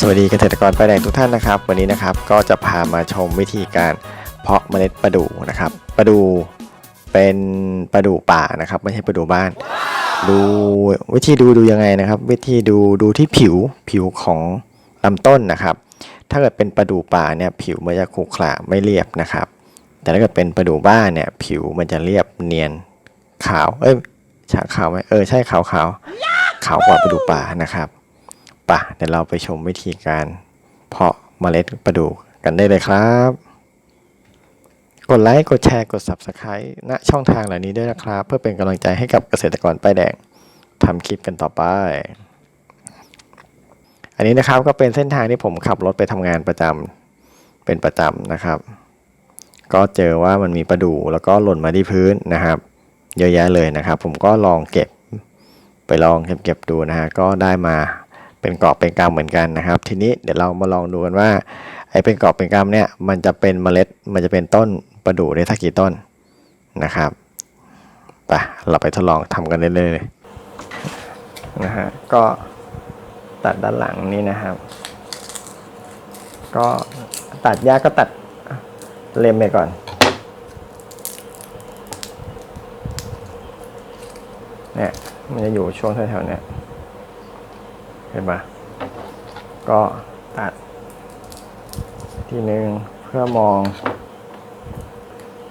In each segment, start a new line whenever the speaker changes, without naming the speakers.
สวัสดีเกษตรกรป้ายแดงทุกท่านนะครับ วันนี้นะครับก็จะพามาชมวิธีการเพาะเมล็ดประดู่นะครับประดู่เป็นประดู่ป่านะครับ ไม่ใช่ประดู่บ้าน ดูวิธีดูดูยังไงนะครับ วิธีดูดูที่ผิวผิวของลำต้นนะครับ ถ้าเกิดเป็นประดู่ป่าเนี่ยผิวมันจะขรุขระไม่เรียบนะครับ แต่ถ้าเกิดเป็นประดู่บ้านเนี่ยผิวมันจะเรียบเนียนขาวเอ้ยฉาขาวไหมเออใช่ขาวขาวขาวกว่าประดู่ป่านะครับ ป่ะเดี๋ยวเราไปชมวิธีการเพาะเมล็ดประดู่กันได้เลยครับ กดไลค์ กดแชร์ กด Subscribe ณช่องทางเหล่านี้ด้วยนะครับ เพื่อเป็นกำลังใจให้กับเกษตรกรป้ายแดงทำคลิปกันต่อไป อันนี้นะครับก็เป็นเส้นทางที่ผมขับรถไปทำงานประจำเป็นประจำนะครับ ก็เจอว่ามันมีประดู่แล้วก็หล่นมาที่พื้นนะครับ เยอะแยะเลยนะครับ ผมก็ลองเก็บไปลองเก็บเก็บดูนะฮะก็ได้มา เป็นกรอบเป็นกำเหมือนกันนะครับ ทีนี้เดี๋ยวเรามาลองดูกันว่าไอ้เป็นกรอบเป็นกำเนี่ยมันจะเป็นเมล็ดมันจะเป็นต้นประดู่ได้สักกี่ต้นนะครับไปเราไปทดลองทำกันเรื่อยๆเลยนะฮะก็ตัดด้านหลังนี้นะครับ ก็ตัดยากก็ตัดเล็มไปก่อนเนี่ยมันจะอยู่ช่วงแถวๆเนี้ย ห็นปะก็ตัด ทีหนึ่งเพื่อมอง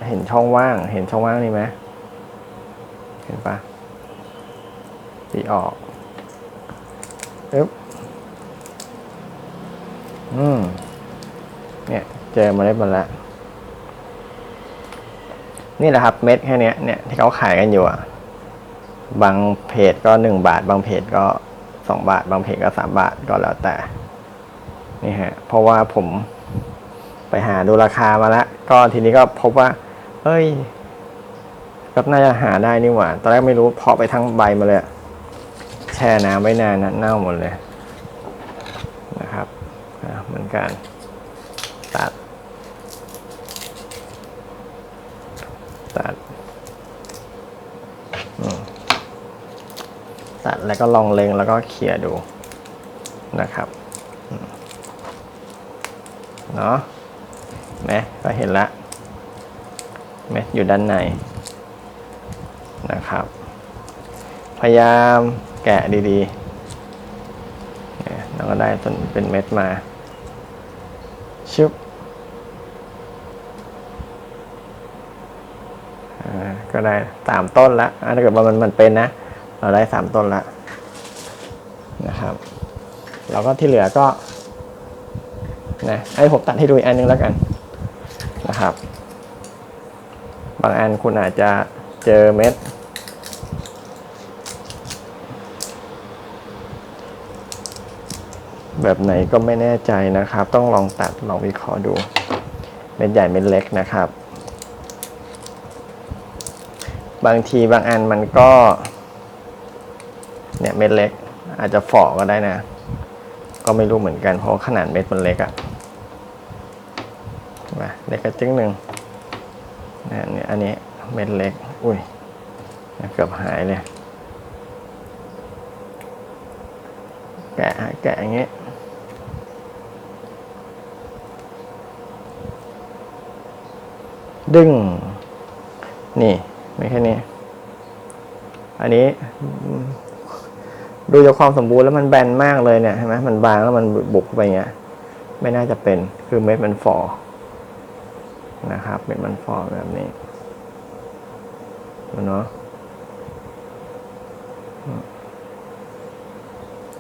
เห็นช่องว่าง เห็นช่องว่างนี่ไหมเห็นปะตีออกปึ๊บอืมเนี่ยเจอมาเล็ดมันแล้วนี่แหละครับเม็ดแค่เนี้ยเนี่ยที่เขาขายกันอยู่อะ บางเพจก็หนึ่งบาท บางเพจก็ สองบาท บางเพจก็สามบาทก็แล้วแต่นี่ฮะเพราะว่าผมไปหาดูราคามาแล้วก็ทีนี้ก็พบว่าเฮ้ยก็น่าจะหาได้นี่หว่า ตอนแรกไม่รู้เพาะไปทั้งใบมาเลย แช่น้ำไว้นานนะเน่าหมดเลยนะครับอะเหมือนกันตัดตัด ตัดแล้วก็ลองเล็งแล้วก็เขี่ยดูนะครับเนาะไหมก็เห็นละเม็ดอยู่ด้านในนะครับ พยายามแกะดีๆเนี่ยแล้วก็ได้จนเป็นเม็ดมาชึบก็ได้สามต้นละอะถ้าเกิดว่ามันมันเป็นนะ เราได้สามต้นละนะครับเราก็ที่เหลือก็นะให้ผมตัดให้ดูอีกอันนึงแล้วกันนะครับ บางอันคุณอาจจะเจอเม็ดแบบไหนก็ไม่แน่ใจนะครับ ต้องลองตัดลองวิเคราะห์ดู เม็ดใหญ่เม็ดเล็กนะครับ บางทีบางอันมันก็ เนี่ยเม็ดเล็ก อาจจะฝ่อก็ได้นะ ก็ไม่รู้เหมือนกันเพราะขนาดเม็ดมันเล็กอะมาเล็กกระจึ้งหนึ่งนะเนี่ยอันนี้เม็ดเล็ก อุ้ยเกือบหายเลย แกะแกะอย่างเงี้ดึง นี่ ไม่แค่นี้ อันนี้ ดูจากความสมบูรณ์แล้วมันแบนมากเลยเนี่ยเห็นไหมมันบางแล้วมันบุกไปเงี้ย ไม่น่าจะเป็นคือเม็ดมันฟอนะครับเม็ดมันฟอแบบนี้เนาะ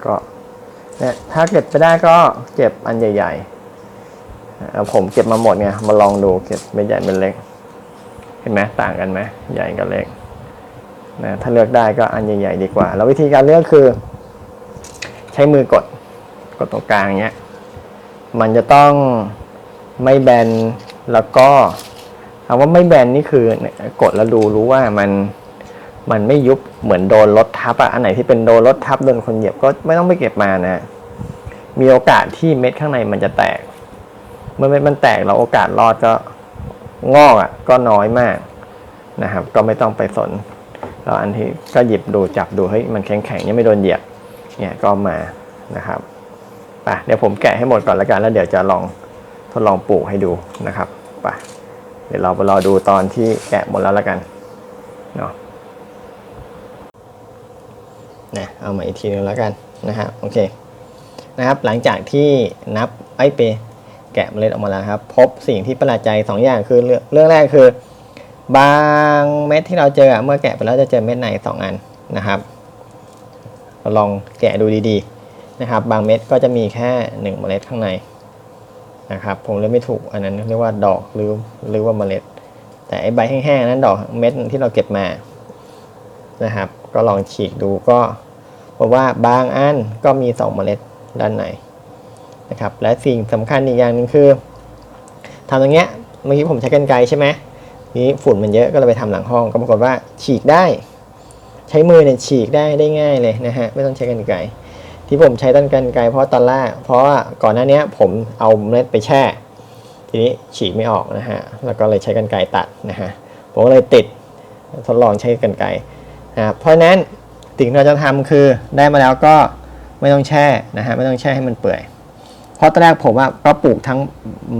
ก็เนี่ยถ้าเก็บไปได้ก็เก็บอันใหญ่ๆเอาผมเก็บมาหมดไงมาลองดูเก็บเม็ดใหญ่เม็ดเล็ก เห็นไหมต่างกันไหมใหญ่กับเล็ก นะถ้าเลือกได้ก็อันใหญ่ๆดีกว่า แล้ววิธีการเลือกคือ ใช้มือกดกดตรงกลางเนี้ยมันจะต้องไม่แบนแล้วก็คำว่าไม่แบนนี่คือกดแล้วดูรู้ว่ามันมันไม่ยุบเหมือนโดนรถทับอะอันไหนที่เป็นโดนรถทับโดนคนเหยียบก็ไม่ต้องไปเก็บมานะ มีโอกาสที่เม็ดข้างในมันจะแตก เมื่อเม็ดมันแตกแล้วโอกาสรอดก็งอกอะก็น้อยมากนะครับ ก็ไม่ต้องไปสน แล้วอันที่ก็หยิบดูจับดูเฮ้ยมันแข็งแข็งยังไม่โดนเหยียบเนี่ยก็มานะครับไปเดี๋ยวผมแกะให้หมดก่อนแล้วกันแล้วเดี๋ยวจะลองทดลองปลูกให้ดูนะครับไปเดี๋ยวเราไปรอดูตอนที่แกะหมดแล้วแล้วกันเนาะนะเอามาอีกทีนึงแล้วกันนะฮะโอเคนะครับหลังจากที่นับไอเปแกะเมล็ดออกมาแล้วครับ พบสิ่งที่ประหลาดใจสองอย่างคือเรื่องแรกคือ บางเม็ดที่เราเจอเมื่อแกะไปแล้วจะเจอเม็ดในสองอันนะครับเราลองแกะดูดีๆนะครับ บางเม็ดก็จะมีแค่หนึ่งเมล็ดข้างในนะครับ ผมเรียกไม่ถูกอันนั้นเรียกว่าดอกหรือหรือว่าเมล็ด แต่ไอ้ใบแห้งๆนั้นดอกเม็ดที่เราเก็บมานะครับ ก็ลองฉีกดูก็พบว่าบางอันก็มีสองเมล็ดด้านในนะครับ และสิ่งสำคัญอีกอย่างหนึ่งคือทำตรงเนี้ยเมื่อกี้ผมใช้กรรไกรใช่ไหม นี้ฝุ่นมันเยอะก็เลยไปทำหลังห้อง ก็ปรากฏว่าฉีกได้ ใช้มือเนี่ยฉีกได้ได้ง่ายเลยนะฮะไม่ต้องใช้กรรไกรที่ผมใช้ต้นกรรไกรเพราะตอนแรกเพราะว่าก่อนหน้านี้ผมเอาเมล็ดไปแช่ ทีนี้ฉีกไม่ออกนะฮะแล้วก็เลยใช้กรรไกรตัดนะฮะผมก็เลยติดทดลองใช้กรรไกรนะครับเพราะนั้นสิ่งที่เราจะทำคือได้มาแล้วก็ไม่ต้องแช่นะฮะไม่ต้องแช่ให้มันเปื่อยเพราะตอนแรกผมว่าก็ปลูกทั้ง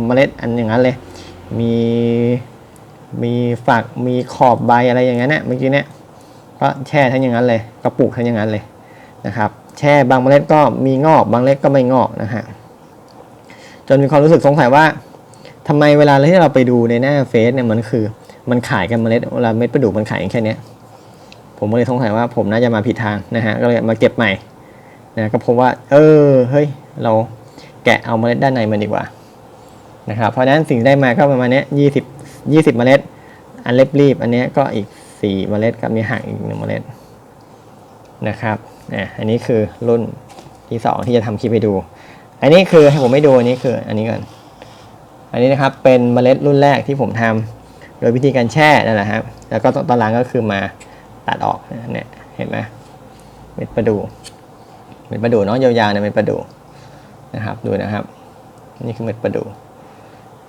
เมล็ดอันอย่างนั้นเลย มี มีฝักมีขอบใบอะไรอย่างนั้นเนี่ยเมื่อกี้เนี่ยก็แช่ทั้งอย่างนั้นเลยก็ปลูกทั้งอย่างนั้นเลยนะครับ แช่บางเมล็ดก็มีงอกบางเมล็ดก็ไม่งอกนะฮะจนมีความรู้สึกสงสัยว่าทำไมเวลาที่เราไปดูในหน้าเฟซเนี่ยมันคือมันขายกันเมล็ดเวลาเม็ดประดูกมันขายแค่เนี้ยผมก็เลยสงสัยว่าผมน่าจะมาผิดทางนะฮะก็เลยมาเก็บใหม่นะก็พบว่า เออเฮ้ยเราแกะเอาเมล็ดด้านในมันดีกว่านะครับเพราะฉะนั้นสิ่งได้มาก็ประมาณเนี้ยี่สิบ ยี่สิบเมล็ด อันเล็บรีบอันนี้ก็อีก4เมล็ดกับมีห่างอีก1เมล็ดนะครับอะอันนี้คือรุ่นที่2ที่จะทำคลิปให้ดู อันนี้คือให้ผมไม่ดูอันนี้คืออันนี้ก่อน อันนี้นะครับเป็นเมล็ดรุ่นแรกที่ผมทำโดยวิธีการแช่นั่นแหละครับ แล้วก็ตอนหลังก็คือมาตัดออกเนี่ยเห็นไหมเม็ดประดูเม็ดประดูเนาะยาวๆเนี่ยเม็ดประดูนะครับ ดูนะครับ นี่คือเม็ดประดู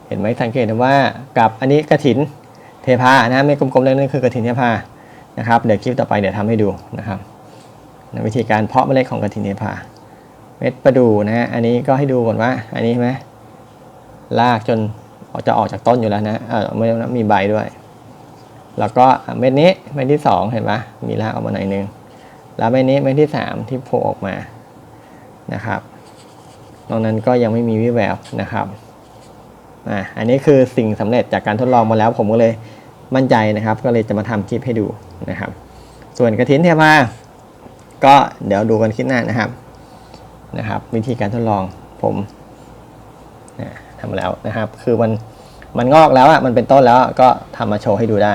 เห็นไหมสังเกตว่ากับอันนี้กระถินเทพานะไม่กลมๆเลยนั่นคือกระถินเทพานะครับเดี๋ยวคลิปต่อไปเดี๋ยวทำให้ดูนะครับวิธีการเพาะเมล็ดของกระถินเทพา เม็ดประดูนะฮะอันนี้ก็ให้ดูก่อนว่า อันนี้ไหมลากจนจะออกจากต้นอยู่แล้วนะเออไม่มีใบด้วย แล้วก็เม็ดนี้เม็ดที่สองเห็นไหมมีรากออกมาหน่อยนึงแล้วเม็ดนี้เม็ดที่สามที่โผล่ออกมานะครับนอกนั้นก็ยังไม่มีวิแววนะครับ อ่าอันนี้คือสิ่งสำเร็จจากการทดลองมาแล้ว ผมก็เลยมั่นใจนะครับ ก็เลยจะมาทำคลิปให้ดูนะครับ ส่วนกระถินเทพาก็เดี๋ยวดูกันคลิปหน้านะครับนะครับ วิธีการทดลองผมนะทำแล้วนะครับ คือมันมันงอกแล้วอะมันเป็นต้นแล้วก็ทำมาโชว์ให้ดูได้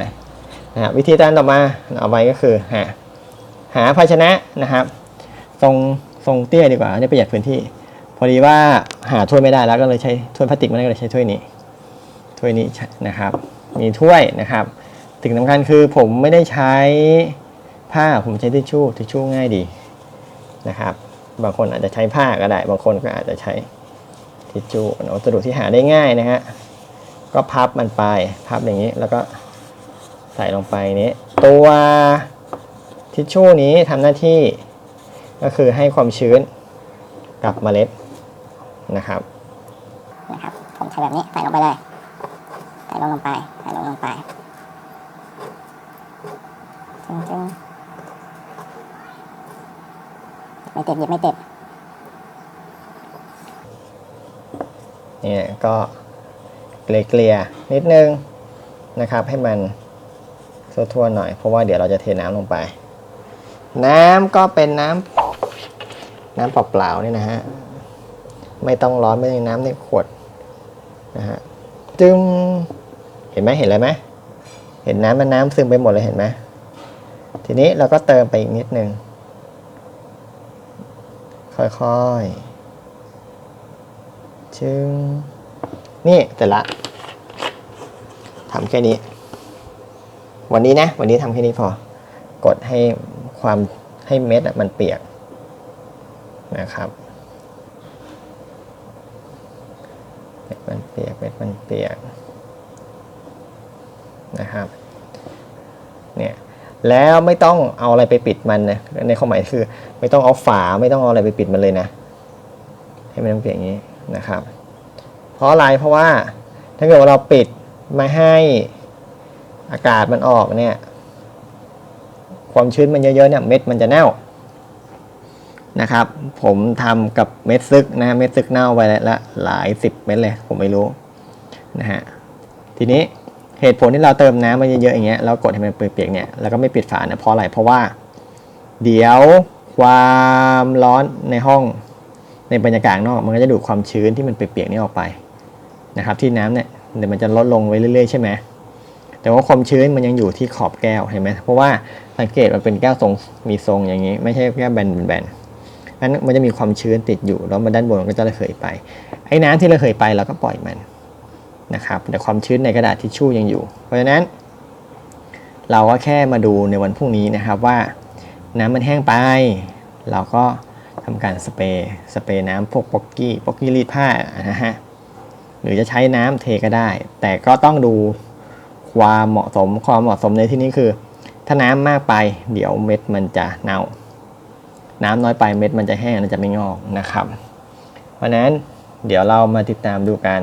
นะครับวิธีการต่อมาเอาไว้ก็คือหาหาภาชนะนะครับ ทรงทรงเตี้ยดีกว่าอันนี้ประหยัดพื้นที่ พอดีว่าหาถ้วยไม่ได้แล้วก็เลยใช้ถ้วยพลาสติกไม่ได้ก็เลยใช้ถ้วยนี้ ถ้วยนี้นะครับ มีถ้วยนะครับสิ่งสำคัญคือผมไม่ได้ใช้ผ้าผมใช้ทิชชู่ทิชชู่ง่ายดีนะครับ บางคนอาจจะใช้ผ้าก็ได้ บางคนก็อาจจะใช้ทิชชู่วัสดุที่หาได้ง่ายนะฮะก็พับมันไปพับอย่างนี้แล้วก็ใส่ลงไปนี้ตัวทิชชู่นี้ทำหน้าที่ก็คือให้ความชื้นกับเมล็ด นะครับ
นะครับ ผมใช้แบบนี้ใส่ลงไปเลยใส่ลงลงไปใส่ลงลงไปจึงจึงไม่ติดหยิบไม่ติด
เนี่ยก็เกลี่ยๆนิดนึงนะครับ ให้มันทั่วๆหน่อยเพราะว่าเดี๋ยวเราจะเทน้ำลงไป น้ำก็เป็นน้ำน้ำเปล่าๆนี่นะฮะ ไม่ต้องร้อนไม่ต้องน้ำในขวดนะฮะจึงเห็นไหมเห็นอะไรไหมเห็นน้ำมันน้ำซึมไปหมดเลยเห็นไหมทีนี้เราก็เติมไปอีกนิดนึงค่อยๆ ชึง นี่เสร็จละทำแค่นี้ วันนี้นะ วันนี้ทำแค่นี้พอ กดให้ความให้เม็ดมันเปียกนะครับ มันเปียกเม็ดมันเปียกนะครับเนี่ยแล้วไม่ต้องเอาอะไรไปปิดมันนะในความหมายคือ ไม่ต้องเอาฝาไม่ต้องเอาอะไรไปปิดมันเลยนะ ให้มันเปียกอย่างนี้นะครับ เพราะอะไรเพราะว่าถ้าเกิดว่าเราปิดไม่ให้อากาศมันออกเนี่ยความชื้นมันเยอะๆเนี่ยเม็ดมันจะเน่า นะครับ ผมทำกับเม็ดซึกนะเม็ดซึกเน่าไปแล้วหลายสิบเม็ดเลย ผมไม่รู้นะฮะทีนี้เหตุผลที่เราเติมน้ำมันเยอะๆอย่างเงี้ยแล้วกดให้มันเปียกๆเนี่ยแล้วก็ไม่ปิดฝาเนี่ยเพราะอะไรเพราะว่า เดี๋ยวความร้อนในห้องในบรรยากาศนอกมันก็จะดูดความชื้นที่มันเปียกๆนี่ออกไปนะครับ ที่น้ำเนี่ยเดี๋ยวมันจะลดลงไว้เรื่อยๆใช่ไหมแต่ว่าความชื้นมันยังอยู่ที่ขอบแก้วเห็นไหมเพราะว่าสังเกตมันเป็นแก้วทรงมีทรงอย่างนี้ ไม่ใช่แก้วแบนๆ นๆนั้นมันจะมีความชื้นติดอยู่ แล้วมันด้านบนมันก็จะระเหยไป ไอ้น้ำที่ระเหยไปเราก็ปล่อยมันนะครับ แต่ความชื้นในกระดาษทิชชู่ยังอยู่ เพราะฉะนั้น เราก็แค่มาดูในวันพรุ่งนี้นะครับว่าน้ำมันแห้งไป เราก็ทำการสเปรย์สเปรย์น้ำพวกป๊อกกี้ป๊อกกี้รีดผ้านะฮะหรือจะใช้น้ำเทก็ได้ แต่ก็ต้องดูความเหมาะสมความเหมาะสมในที่นี้คือ ถ้าน้ำมากไป เดี๋ยวเม็ดมันจะเน่า น้ำน้อยไปเม็ดมันจะแห้งมันจะไม่งอกนะครับ เพราะนั้นเดี๋ยวเรามาติดตามดูกัน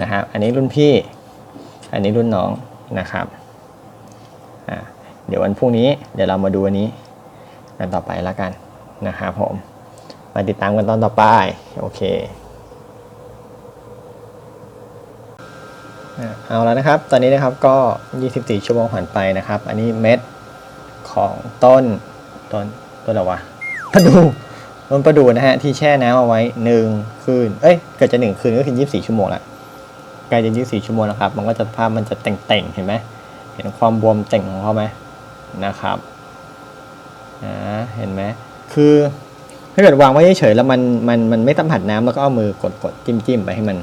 นะครับอันนี้รุ่นพี่อันนี้รุ่นน้องนะครับเดี๋ยววันพรุ่งนี้เดี๋ยวเรามาดูอันนี้กันต่อไปแล้วกันนะครับผมมาติดตามกันตอนต่อไปโอเคเอาแล้วนะครับ ตอนนี้นะครับก็ 24 ชั่วโมงผ่านไปนะครับ อันนี้เม็ดของต้นต้น ต้นอะไรวะประดูต้นประดูนะฮะที่แช่น้ำเอาไว้1คืน เอ้ยเกิดจะ1คืนก็คือ24ชั่วโมงละใกล้จะ24ชั่วโมงแล้วครับ มันก็จะภาพมันจะเต่งๆเห็นไหมเห็นความบวมเต่งของเขาไหมนะครับอ่าเห็นไหมคือถ้าเกิดวางไว้เฉยๆแล้วมันมันมันไม่สัมผัสน้ำแล้วก็เอามือกดกดจิ้มจิ้มไปให้มัน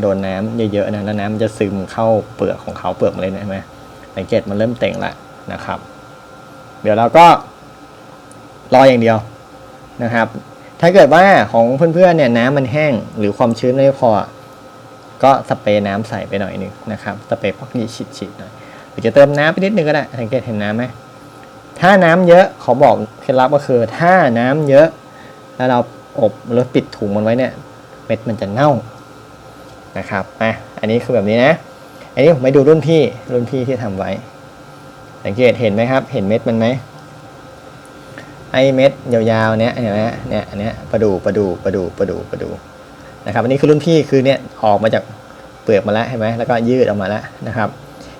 โดนน้ำเยอะๆนะแล้วน้ำมันจะซึมเข้าเปลือกของเขาเปลือกมันเลยนะเห็นไหมสังเกตมันเริ่มเต่งล้วนะครับ เดี๋ยวเราก็ รออย่างเดียวนะครับ ถ้าเกิดว่าของเพื่อนๆเนี่ยน้ำมันแห้งหรือความชื้นไม่พอ ก็สเปรย์น้ำใส่ไปหน่อยนึงนะครับสเปรย์พวกนี้ฉีดๆหน่อยหรือจะเติมน้ำไปนิดนึงก็ได้สังเกตเห็นน้ำไหมถ้าน้ำเยอะเขาบอกเคล็ดลับก็คือ ถ้าน้ำเยอะ แล้วเราอบหรือปิดถุงมันไว้เนี่ยเม็ดมันจะเน่านะครับอะอันนี้คือแบบนี้นะ อันนี้ผมไปดูรุ่นพี่รุ่นพี่ที่ทำไว้ สังเกตเห็นไหมครับ เห็นเม็ดมันไหม ไอเม็ดยาวๆเนี้ยเห็นไหมเนี่ยอันเนี้ยประดูประดูประดูประดูประดูนะครับอันนี้คือรุ่นพี่คือเนี่ยออกมาจากเปลือกมาแล้วเห็นไหมแล้วก็ยืดออกมาแล้วนะครับ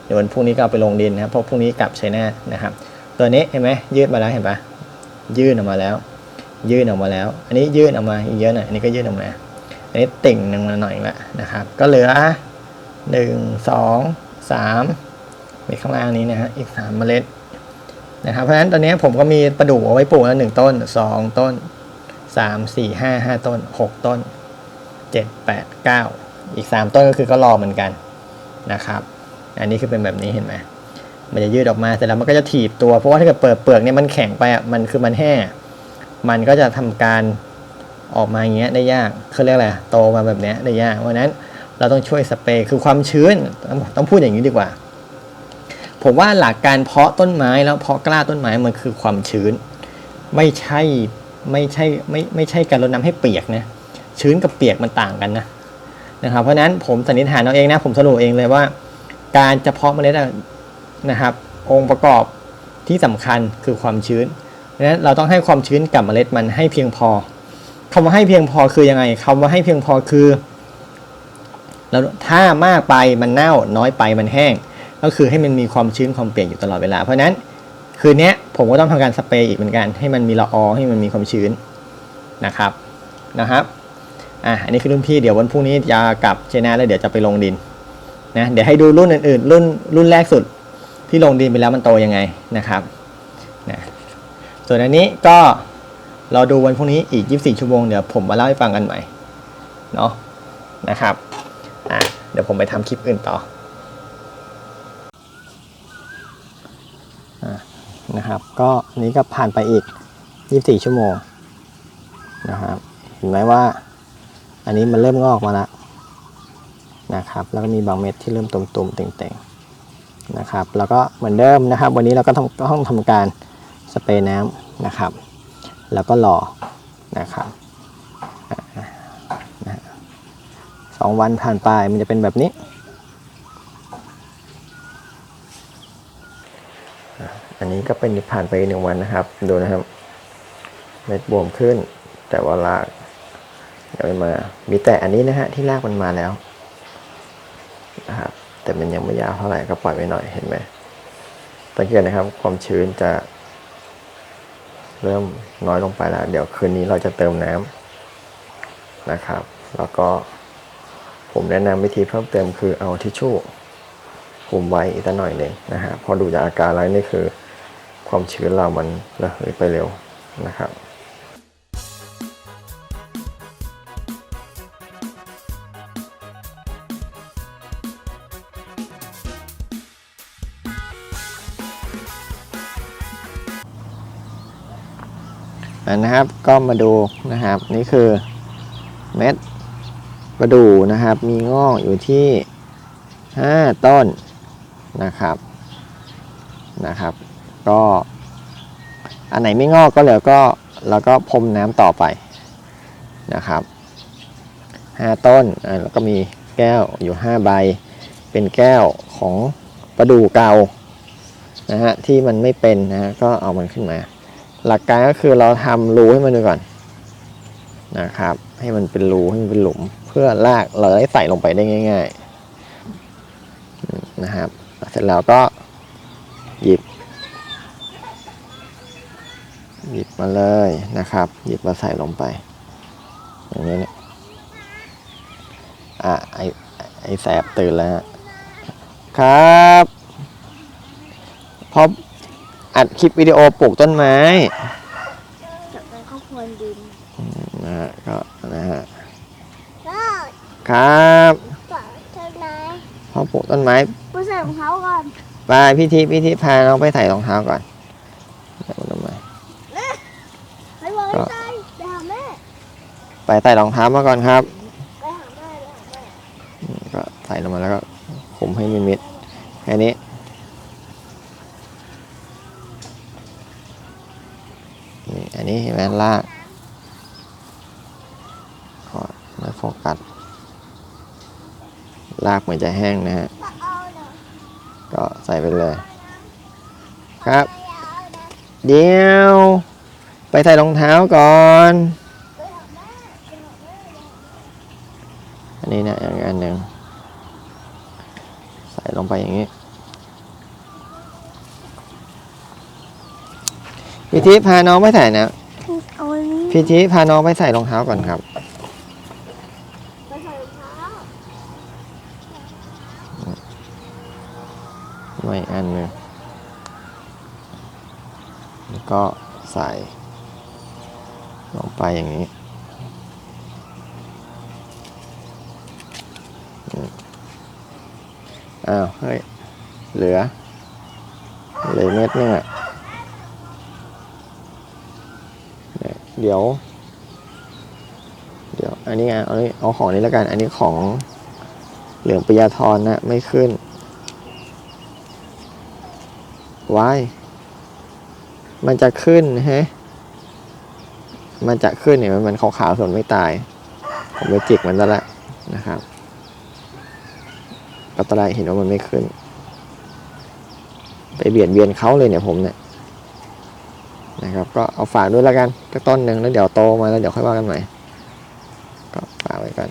เดี๋ยววันพรุ่งนี้ก็เอาไปลงดินนะครับเพราะพรุ่งนี้กลับใชัยนานะครับ ตัวนี้เห็นไหมยืดมาแล้วเห็นปะยื่นออกมาแล้ว ยื่นออกมาแล้ว อันนี้ยื่นออกมาอีกเยอะหน่อยอันนี้ก็ยื่นออกมาอันนี้ติ่งหนึ่งมาหน่อยละนะครับ ก็เหลือหนึ่งสองสามมีข้างล่างนี้นะฮะอีกสามเมล็ด นะครับเพราะฉะนั้นตอนนี้ผมก็มีประดู่เอาไว้ปลูกแล้วหนึ่งต้นสองต้นสามสี่ห้าห้าต้นหกต้นเจ็ดแปดเก้าอีกสามต้นก็คือก็รอเหมือนกันนะครับ อันนี้คือเป็นแบบนี้เห็นไหมมันจะยืดออกมาเสร็จแล้วมันก็จะถีบตัวเพราะว่าถ้าเกิดเปิดเปลือกเนี่ยมันแข็งไปอะมันคือมันแห้งมันก็จะทำการออกมาอย่างเงี้ยได้ยากเขาเรียกอะไรโตมาแบบเนี้ยได้ยากเพราะฉะนั้นเราต้องช่วยสเปรย์คือความชื้นต้องพูดอย่างนี้ดีกว่า ผมว่าหลักการเพาะต้นไม้แล้วเพาะกล้าต้นไม้มันคือความชื้น ไม่ใช่ไม่ใช่ไม่ไม่ใช่การรดน้ำให้เปียกนะชื้นกับเปียกมันต่างกันนะนะครับเพราะนั้นผมสันนิษฐานเอาเองนะผมสรุปเองเลยว่า การจะเพาะเมล็ดนะครับ องค์ประกอบที่สำคัญคือความชื้นนั้นเราต้องให้ความชื้นกับเมล็ดมันให้เพียงพอคำว่าให้เพียงพอคือยังไงคำว่าให้เพียงพอคือแล้วถ้ามากไปมันเน่าน้อยไปมันแห้ง ก็คือให้มันมีความชื้นความเปียกอยู่ตลอดเวลา เพราะนั้นคืนนี้ผมก็ต้องทำการสเปรย์อีกเหมือนกัน ให้มันมีละอองให้มันมีความชื้นนะครับนะครับอะอันนี้คือรุ่นพี่เดี๋ยววันพรุ่งนี้จะกลับเชนาแล้วเดี๋ยวจะไปลงดินนะเดี๋ยวให้ดูรุ่นอื่นๆ รุ่นรุ่นแรกสุดที่ลงดินไปแล้วมันโตยังไงนะครับนะส่วนอันนี้ก็รอดูวันพรุ่งนี้อีก 24 ชั่วโมงเดี๋ยวผมมาเล่าให้ฟังกันใหม่เนาะนะครับอะเดี๋ยวผมไปทำคลิปอื่นต่ออะ นะครับ ก็นี้ก็ผ่านไปอีก 24 ชั่วโมงนะครับเห็นไหมว่า อันนี้มันเริ่มงอกมาแล้วนะครับ แล้วก็มีบางเม็ดที่เริ่มตุ่มๆเต่งๆนะครับ แล้วก็เหมือนเดิมนะครับ วันนี้เราก็ต้องต้องทำการสเปรย์น้ำนะครับ แล้วก็รอนะครับสองวันผ่านไปมันจะเป็นแบบนี้ อันนี้ก็เป็นผ่านไปหนึ่งวันนะครับ ดูนะครับ เม็ดบวมขึ้น แต่ว่ารากยังไม่มา มีแต่อันนี้นะฮะที่รากมันมาแล้วนะครับแต่มันยังไม่ยาวเท่าไหร่ก็ปล่อยไว้หน่อยเห็นไหมสังเกตนะครับ ความชื้นจะเริ่มน้อยลงไปแล้ว เดี๋ยวคืนนี้เราจะเติมน้ำนะครับ แล้วก็ผมแนะนำวิธีเพิ่มเติมคือเอาทิชชู่ คุมไว้อีกสักหน่อยหนึ่งนะฮะพอดูจากอาการแล้วนี่คือ ความชื้นเรามันระเหยไปเร็วนะครับอันนะครับก็มาดูนะครับนี่คือเม็ดประดู่นะครับ มีงอกอยู่ที่ 5 ต้น นะครับนะครับ ก็อันไหนไม่งอกก็เหลือก็เราก็พรมน้ำต่อไปนะครับ5ต้นอ่าแล้วก็มีแก้วอยู่ 5 ใบ เป็นแก้วของประดู่เก่านะฮะที่มันไม่เป็นนะฮะก็เอามันขึ้นมา หลักการก็คือเราทำรูให้มันดูก่อนนะครับ ให้มันเป็นรูให้มันเป็นหลุม เพื่อลากเราได้ใส่ลงไปได้ง่าย ๆนะครับ เสร็จแล้วก็หยิบ หยิบมาเลยนะครับ หยิบมาใส่ลงไป อย่างนี้เนี่ยอะไอไอแสบตื่นแล้วฮะครับพออัดคลิปวิดีโอปลูกต้นไม้
จากนั้นก็ควรดิน
นะฮะก็นะฮะ
ก็
ครับ
ฝากเท่านั้น
พอปลูกต้นไม้
ไปใส่ รองเท้าก่อน
ไปพี่ทีพี่ทีพาน้องไปใส่รองเท้าก่อนใส่ต้นไม้
ไม่บอกไม่ใส่ไปหาแม่
ไปใส่รองเท้ามาก่อนครับ
ไปหาแม่ไปหาแม่
อืมก็ใส่ลงมาแล้วก็คลุมให้มิดๆแค่นี้นี่อันนี้เห็นไหมลากขอไม่โฟกัสลากเหมือนจะแห้งนะฮะ
ก็เอาเนาะ
ก็ใส่ไปเลย ครับ
ไม่เอานะ
เดี๋ยว ไปใส่รองเท้าก่อน
ไปหาแม่ไปหาแม่
อันนี้นะอย่างอันหนึ่งใส่ลงไปอย่างนี้พี่ทิพย์พาน้องไปใส่นะ
เอาอันนี้
พี่ทิพย์พาน้องไปใส่รองเท้าก่อนครับ
ไปใส่รองเท้า
ไม่อันหนึ่งแล้วก็ใส่ลงไป อย่างนี้ อ้าว เฮ้ย เหลือ เหลือเม็ดนึงอะเนี่ยเดี๋ยว เดี๋ยว อันนี้ไงเอาเอาของนี้แล้วกัน อันนี้ของเหลืองปยาธรนะ ไม่ขึ้นวายมันจะขึ้นฮะ มันจะขึ้นเนี่ยมันขาวๆส่วนไม่ตาย ผมไปจิกมันแล้วแหละนะครับก็ตะไลเห็นว่ามันไม่ขึ้น ไปเบียดเบียนเขาเลยเนี่ยผมเนี่ยนะครับ ก็เอาฝากด้วยแล้วกันก็ต้นหนึ่งแล้วเดี๋ยวโตมาแล้วเดี๋ยวค่อยว่ากันใหม่ก็ฝากไว้กัน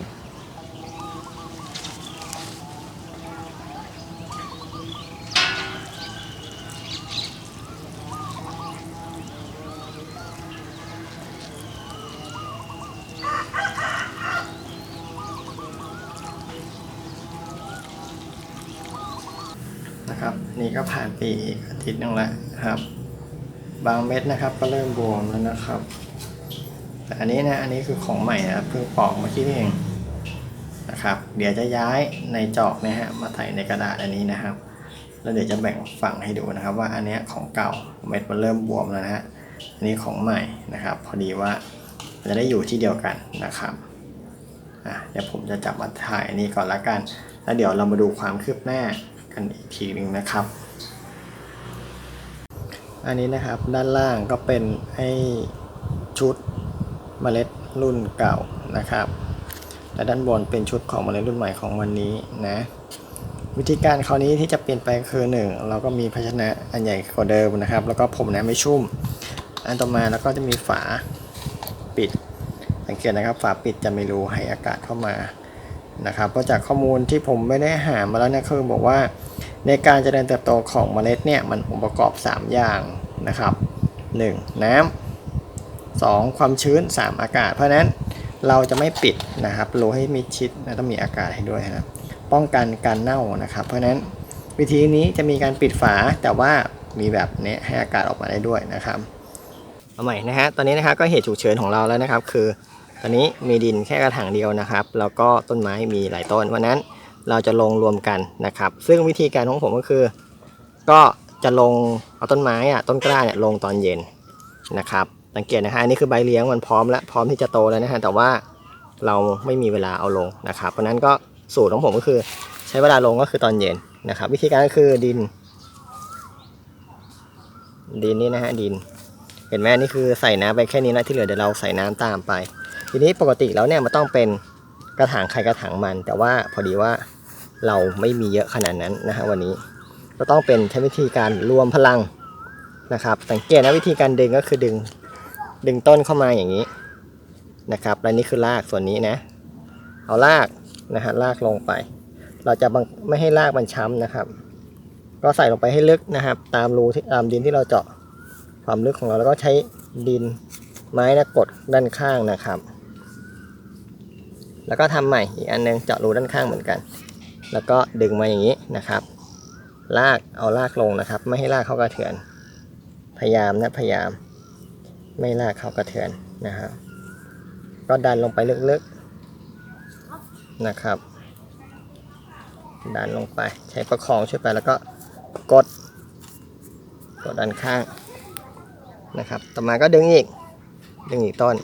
นะครับ นี่ก็ผ่านไปอีกอาทิตย์นึงแล้วครับ บางเม็ดนะครับก็เริ่มบวมแล้วนะครับ แต่อันนี้นะอันนี้คือของใหม่นะครับเพิ่งปอกเมื่อกี้นี่เองนะครับ เดี๋ยวจะย้ายในจอกนะฮะมาใส่ในกระดาษอันนี้นะครับ แล้วเดี๋ยวจะแบ่งฝั่งให้ดูนะครับ ว่าอันเนี้ยของเก่าเม็ดมันเริ่มบวมแล้วนะฮะอันนี้ของใหม่นะครับ พอดีว่าจะได้อยู่ที่เดียวกันนะครับอะเดี๋ยวผมจะจับมาถ่ายอันนี้ก่อนละกัน แล้วเดี๋ยวเรามาดูความคืบหน้า กันอีกทีหนึ่งนะครับ อันนี้นะครับด้านล่างก็เป็นไอ้ชุดเมล็ดรุ่นเก่านะครับ และด้านบนเป็นชุดของเมล็ดรุ่นใหม่ของวันนี้นะวิธีการคราวนี้ที่จะเปลี่ยนไปคือหนึ่งเราก็มีภาชนะอันใหญ่กว่าเดิมนะครับ แล้วก็ผมน้ำไม่ชุ่ม อันต่อมาแล้วก็จะมีฝาปิด สังเกตนะครับ ฝาปิดจะไมีรูให้อากาศเข้ามา นะครับเพราะจากข้อมูลที่ผมไม่ได้หามาแล้วเนี่ยคือบอกว่าในการเจริญเติบโตของเมล็ดเนี่ยมันองค์ประกอบ 3 อย่างนะครับ 1. น้ำ 2. ความชื้น 3 อากาศ เพราะฉะนั้นเราจะไม่ปิดนะครับรูให้มิดชิดนะต้องมีอากาศให้ด้วยนะครับป้องกันการเน่านะครับ เพราะฉะนั้นวิธีนี้จะมีการปิดฝาแต่ว่ามีแบบนี้ให้อากาศออกมาได้ด้วยนะครับเอาใหม่นะฮะตอนนี้นะครับก็เหตุฉุกเฉินของเราแล้วนะครับ คือ ตอนนี้มีดินแค่กระถางเดียวนะครับ แล้วก็ต้นไม้มีหลายต้นเพราะนั้นเราจะลงรวมกันนะครับ ซึ่งวิธีการของผมก็คือ ก็จะลงเอาต้นไม้อะต้นกล้าเนี่ยลงตอนเย็นนะครับ สังเกตนะฮะอันนี้คือใบเลี้ยงมันพร้อมแล้วพร้อมที่จะโตแล้วนะฮะแต่ว่าเราไม่มีเวลาเอาลงนะครับ เพราะนั้นก็สูตรของผมก็คือใช้เวลาลงก็คือตอนเย็นนะครับ วิธีการก็คือดิน ดินนี่นะฮะดิน เห็นไหมอันนี่คือใส่น้ำไปแค่นี้นะที่เหลือเดี๋ยวเราใส่น้ำตามไป ทีนี้ปกติแล้วเนี่ยมันต้องเป็นกระถางใครกระถางมัน แต่ว่าพอดีว่าเราไม่มีเยอะขนาดนั้นนะฮะวันนี้ก็ต้องเป็นใช้วิธีการรวมพลังนะครับ สังเกตนะวิธีการดึงก็คือดึงดึงต้นเข้ามาอย่างนี้นะครับและนี่คือรากส่วนนี้นะ เอารากนะฮะรากลงไป เราจะไม่ให้รากมันช้ำนะครับ ก็ใส่ลงไปให้ลึกนะครับ ตามรูที่ตามดินที่เราเจาะความลึกของเราแล้วก็ใช้ดินไม้นะกดด้านข้างนะครับ แล้วก็ทำใหม่อีกอันนึงเจาะรูด้านข้างเหมือนกัน แล้วก็ดึงมาอย่างนี้นะครับ ลากเอาลากลงนะครับ ไม่ให้ลากเข้ากระเทือน พยายามนะพยายาม ไม่ลากเข้ากระเทือนนะครับก็ดันลงไปลึกๆนะครับ ดันลงไปใช้ประคองช่วยไปแล้วก็กดกดด้านข้างนะครับ ต่อมาก็ดึงอีก ดึงอีกต้น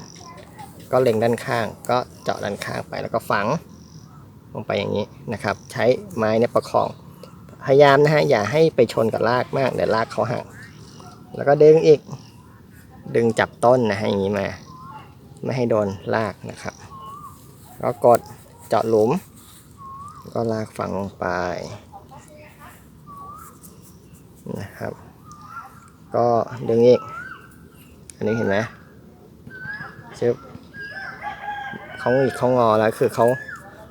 ก็เล็งด้านข้าง ก็เจาะด้านข้างไปแล้วก็ฝังลงไปอย่างนี้นะครับ ใช้ไม้เนี่ยประคอง พยายามนะฮะอย่าให้ไปชนกับรากมากเดี๋ยวรากเขาหักแล้วก็ดึงอีกดึงจับต้นนะฮะอย่างนี้มา ไม่ให้โดนรากนะครับ ก็กดเจาะหลุม ก็ลากฝังลงไปนะครับ ก็ดึงอีก อันนี้เห็นไหมชึบ เขาอีกเขางอแล้วคือเขา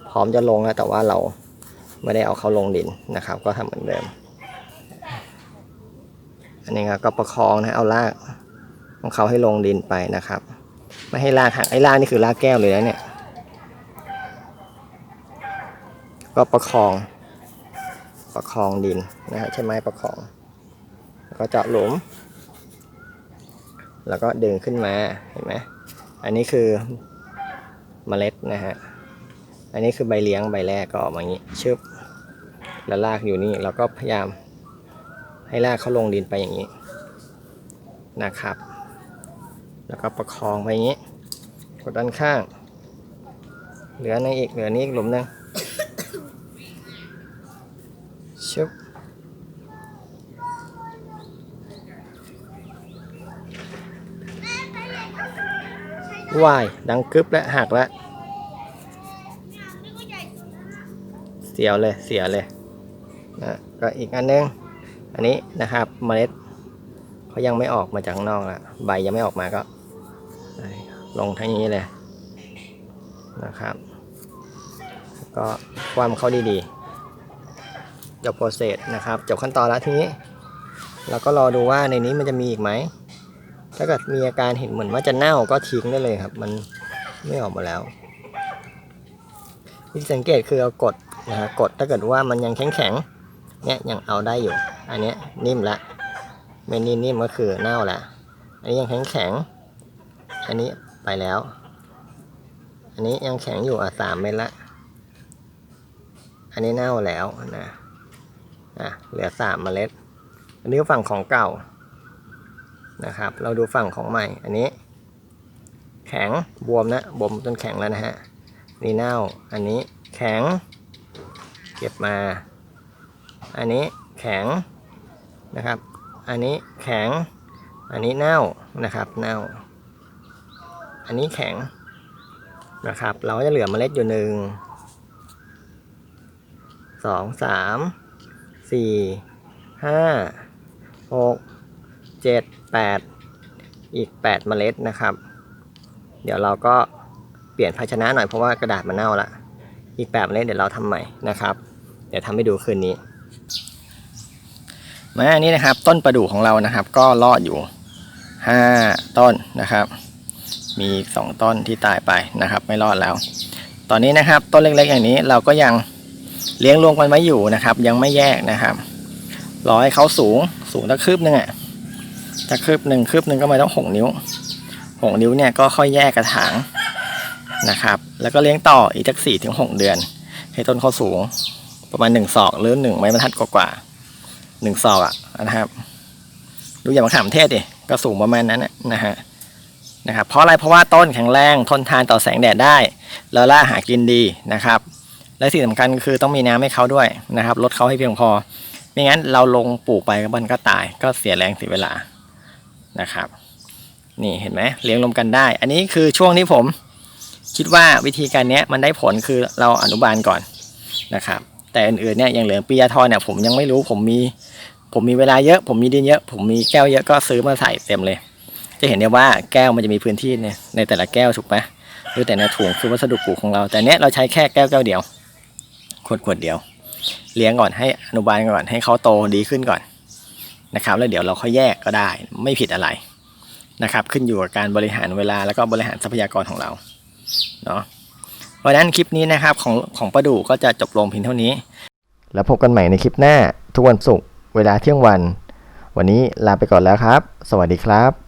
พร้อมจะลงแล้วแต่ว่าเราไม่ได้เอาเขาลงดินนะครับ ก็ทำเหมือนเดิม อันนี้ครับก็ประคองนะเอาลากของเขาให้ลงดินไปนะครับ ไม่ให้ลากห่างไอ้ลากนี่คือลากแก้วเลยนะเนี่ย ก็ประคอง ประคองดินนะฮะใช้ไหมประคอง แล้วก็เจาะหลุม แล้วก็ดึงขึ้นมาเห็นไหมอันนี้คือ เมล็ดนะฮะ อันนี้คือใบเลี้ยงใบแรกก็ออกมาอย่างนี้ชึบแล้วรากอยู่นี่เราก็พยายามให้รากเขาลงดินไปอย่างนี้นะครับ แล้วก็ประคองไปอย่างนี้ กดด้านข้าง เหลือในอีกเหลือนี้อีกหลุมหนึงชึบ วายดังกึบแล้วหักแล้วเสียวเลยเสียเลยนะก็อีกอันนึงอันนี้นะครับเมล็ดเขายังไม่ออกมาจากข้างนอกอะใบยังไม่ออกมาก็ ลงทั้งนี้เลยนะครับ ก็ความเขาดีๆจบโปรเซสนะครับจบขั้นตอนแล้วทีนี้ เราก็รอดูว่าในนี้มันจะมีอีกไหม ถ้าเกิดมีอาการเห็นเหมือนว่าจะเน่าก็ทิ้งได้เลยครับ มันไม่ออกมาแล้วที่สังเกตคือเอากดนะฮะกดถ้าเกิดว่ามันยังแข็งแข็งเนี่ยยังเอาได้อยู่ อันเนี้ยนิ่มละไม่นิ่นิ่มก็คือเน่าละอันนี้ยังแข็งแข็งอันนี้ไปแล้ว อันนี้ยังแข็งอยู่อะสามเม็ดละอันนี้เน่าแล้วนะอะเหลือสามเมล็ด อันนี้ฝั่งของเก่า นะครับ เราดูฝั่งของใหม่ อันนี้ แข็งบวมนะบวมจนแข็งแล้วนะฮะนี่เน่า อันนี้แข็ง เก็บมา อันนี้แข็งนะครับ อันนี้แข็ง อันนี้เน่านะครับเน่า อันนี้แข็งนะครับ เราก็จะเหลือเมล็ดอยู่หนึ่งสองสามสี่ห้าหก เจ็ดแปดอีกแปดเมล็ดนะครับ เดี๋ยวเราก็เปลี่ยนภาชนะหน่อยเพราะว่ากระดาษมันเน่าละอีกแปดเมล็ดเดี๋ยวเราทำใหม่นะครับ เดี๋ยวทำให้ดูคืนนี้ มาอันนี้นะครับต้นประดู่ของเรานะครับ ก็รอดอยู่ห้าต้นนะครับ มีอีกสองต้นที่ตายไปนะครับ ไม่รอดแล้ว ตอนนี้นะครับต้นเล็กๆอย่างนี้เราก็ยังเลี้ยงรวมกันไว้อยู่นะครับ ยังไม่แยกนะครับรอให้เขาสูงสูงตะคืบหนึ่งอะ ตะคืบหนึ่งคืบหนึ่งก็ไม่ต้องหกนิ้วหกนิ้วเนี่ยก็ค่อยแยกกระถางนะครับ แล้วก็เลี้ยงต่ออีกสักสี่ถึงหกเดือนให้ต้นเขาสูงประมาณหนึ่งศอกหรือหนึ่งไม้บรรทัดกว่าๆหนึ่งศอกอะนะครับ ดูอย่างมะขามเทศดิก็สูงประมาณนั้นนะฮะนะครับเพราะอะไรเพราะว่าต้นแข็งแรงทนทานต่อแสงแดดได้ แล้วล่าหากินดีนะครับ และสิ่งสำคัญคือต้องมีน้ำให้เขาด้วยนะครับลดเขาให้เพียงพอ ไม่งั้นเราลงปลูกไปมันก็ตายก็เสียแรงเสียเวลา นะครับนี่เห็นไหมเลี้ยงรวมกันได้ อันนี้คือช่วงที่ผมคิดว่าวิธีการนี้มันได้ผลคือเราอนุบาลก่อนนะครับ แต่อื่นๆเนี่ยอย่างเหลืองปียาทอเนี่ยผมยังไม่รู้ผมมีผมมีเวลาเยอะ ผมมีดินเยอะ ผมมีแก้วเยอะก็ซื้อมาใส่เต็มเลย จะเห็นได้ว่าแก้วมันจะมีพื้นที่ในในแต่ละแก้วถูกไหมหรือแต่ในถุงคือวัสดุปลูกของเรา แต่เนี้ยเราใช้แค่แก้วแก้วเดียวขวดขวดเดียว เลี้ยงก่อนให้อนุบาลก่อนให้เขาโตดีขึ้นก่อน นะครับแล้วเดี๋ยวเราค่อยแยกก็ได้ไม่ผิดอะไรนะครับ ขึ้นอยู่กับการบริหารเวลาแล้วก็บริหารทรัพยากรของเราเนาะเพราะนั้นคลิปนี้นะครับของของประดูก็จะจบลงเพียงเท่านี้ แล้วพบกันใหม่ในคลิปหน้าทุกวันศุกร์เวลาเที่ยงวัน วันนี้ลาไปก่อนแล้วครับ สวัสดีครับ